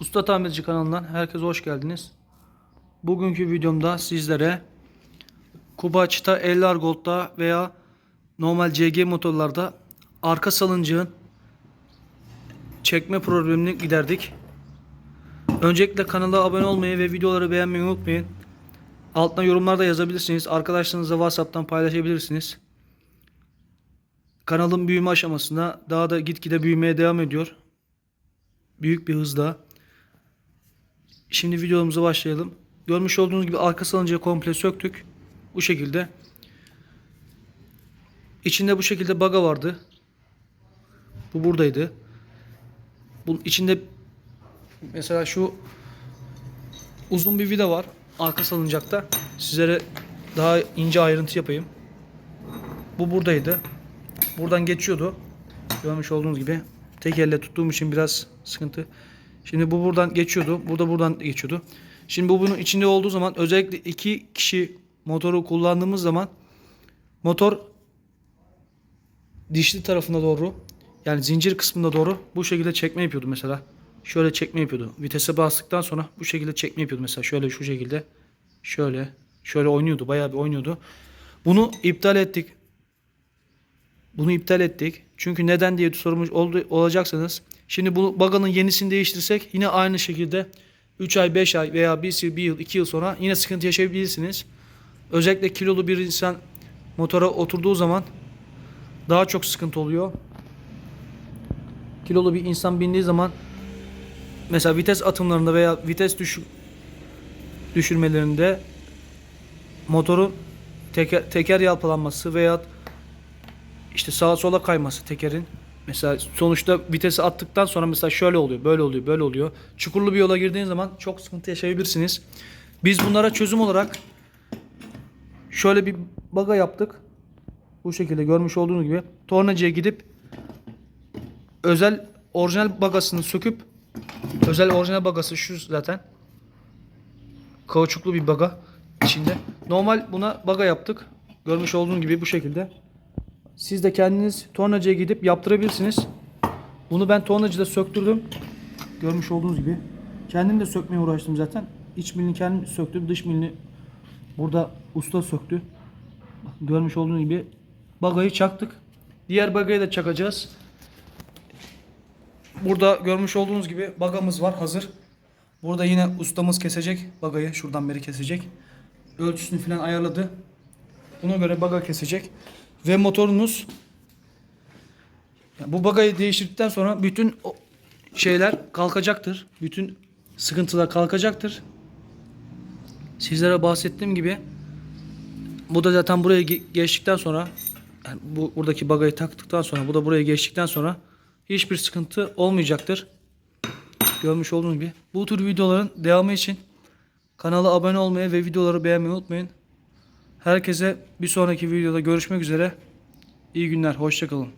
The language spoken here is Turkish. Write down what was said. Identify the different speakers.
Speaker 1: Usta Tamirci kanalından herkese hoş geldiniz. Bugünkü videomda sizlere Kubaç'ta 50 Gold'da veya normal CG motorlarda arka salıncağın çekme problemini giderdik. Öncelikle kanala abone olmayı ve videoları beğenmeyi unutmayın. Altına yorumlarda yazabilirsiniz. Arkadaşlarınızla WhatsApp'tan paylaşabilirsiniz. Kanalın büyüme aşamasında daha da gitgide büyümeye devam ediyor. Büyük bir hızla. Şimdi videomuza başlayalım. Görmüş olduğunuz gibi arka salıncağı komple söktük. Bu şekilde. İçinde bu şekilde baga vardı. Bu buradaydı. Bunun içinde mesela şu uzun bir vida var arka salıncakta. Sizlere daha ince ayrıntı yapayım. Bu buradaydı. Buradan geçiyordu. Görmüş olduğunuz gibi. Tek elle tuttuğum için biraz sıkıntı. Şimdi bu buradan geçiyordu. Burada buradan geçiyordu. Şimdi bu bunun içinde olduğu zaman özellikle iki kişi motoru kullandığımız zaman motor dişli tarafına doğru yani zincir kısmına doğru bu şekilde çekme yapıyordu mesela. Şöyle çekme yapıyordu. Vitese bastıktan sonra bu şekilde çekme yapıyordu mesela. Şöyle şu şekilde. Şöyle. Şöyle oynuyordu. Bayağı bir oynuyordu. Bunu iptal ettik. Bunu iptal ettik. Çünkü neden diye sormuş olacaksanız. Şimdi bu baganın yenisini değiştirsek yine aynı şekilde 3 ay, 5 ay veya 1 yıl, 1 yıl, 2 yıl sonra yine sıkıntı yaşayabilirsiniz. Özellikle kilolu bir insan motora oturduğu zaman daha çok sıkıntı oluyor. Kilolu bir insan bindiği zaman mesela vites atımlarında veya vites düş düşürmelerinde motorun teker, teker yalpalanması veya işte sağa sola kayması tekerin. Mesela sonuçta vitesi attıktan sonra mesela şöyle oluyor, böyle oluyor, böyle oluyor. Çukurlu bir yola girdiğiniz zaman çok sıkıntı yaşayabilirsiniz. Biz bunlara çözüm olarak şöyle bir baga yaptık. Bu şekilde görmüş olduğunuz gibi tornacıya gidip özel orijinal bagasını söküp özel orijinal bagası şu zaten. Kauçuklu bir baga içinde. Normal buna baga yaptık. Görmüş olduğunuz gibi bu şekilde. Siz de kendiniz tornacıya gidip yaptırabilirsiniz. Bunu ben tornacıda söktürdüm. Görmüş olduğunuz gibi. Kendim de sökmeye uğraştım zaten. İç milini kendim söktüm. Dış milini burada usta söktü. Görmüş olduğunuz gibi bagayı çaktık. Diğer bagayı da çakacağız. Burada görmüş olduğunuz gibi bagamız var hazır. Burada yine ustamız kesecek bagayı. Şuradan beri kesecek. Ölçüsünü falan ayarladı. Buna göre baga kesecek. Ve motorunuz yani bu bagayı değiştirdikten sonra bütün şeyler kalkacaktır. Bütün sıkıntılar kalkacaktır. Sizlere bahsettiğim gibi bu da zaten buraya ge- geçtikten sonra yani bu buradaki bagayı taktıktan sonra bu da buraya geçtikten sonra hiçbir sıkıntı olmayacaktır. Görmüş olduğunuz gibi. Bu tür videoların devamı için kanala abone olmayı ve videoları beğenmeyi unutmayın. Herkese bir sonraki videoda görüşmek üzere. İyi günler, hoşçakalın.